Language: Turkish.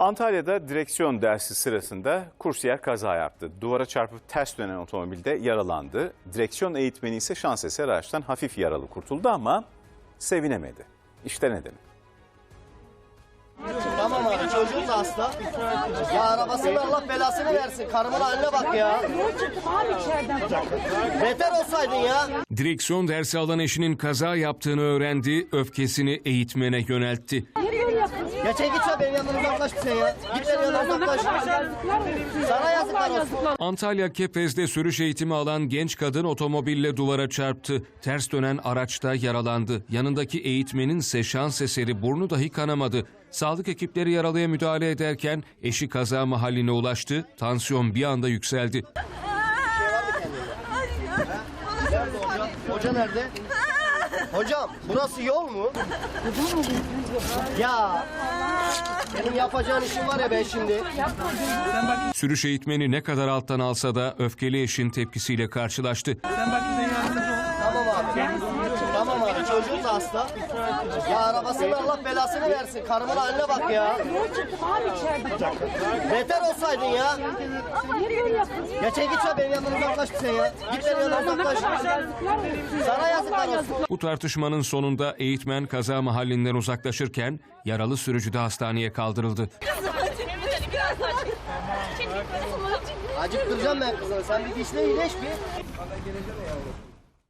Antalya'da direksiyon dersi sırasında kursiyer kaza yaptı. Duvara çarpıp ters dönen otomobilde yaralandı. Direksiyon eğitmeni ise şans eseri araçtan hafif yaralı kurtuldu ama sevinemedi. İşte nedeni. Tamam abi çocuğun da hasta. Ya arabasının Allah belasını versin. Karımın haline bak ya. Abi içeriden. Beter olsaydın ya. Direksiyon dersi alan eşinin kaza yaptığını öğrendi, öfkesini eğitmene yöneltti. Yapıyorsun? Geçen git ya benim yanımdan uzaklaş bir sen ya. Git benim yanımdan uzaklaş. Sana yazıklar olsun. Antalya Kepez'de sürüş eğitimi alan genç kadın otomobille duvara çarptı. Ters dönen araçta yaralandı. Yanındaki eğitmenin ise şans eseri burnu dahi kanamadı. Sağlık ekipleri yaralıya müdahale ederken eşi kaza mahalline ulaştı. Tansiyon bir anda yükseldi. Nerede? Hoca nerede? Hocam burası yol mu? Ya benim yapacağın işim var ya ben şimdi. Sürüş eğitmeni ne kadar alttan alsa da öfkeli eşin tepkisiyle karşılaştı. Tamam abi. Tamam abi çocuğun da hasta. Ya arabasının Allah belasını versin. Karımın haline bak ya. Beter olsaydın ya. Geçen git ya benim yanımdan uzaklaş sen ya. Git benim yanımdan uzaklaş. Sana. Bu tartışmanın sonunda eğitmen kaza mahallinden uzaklaşırken yaralı sürücü de hastaneye kaldırıldı. Acıktıracağım ben kızını. Sen bir dişle iyileş bir.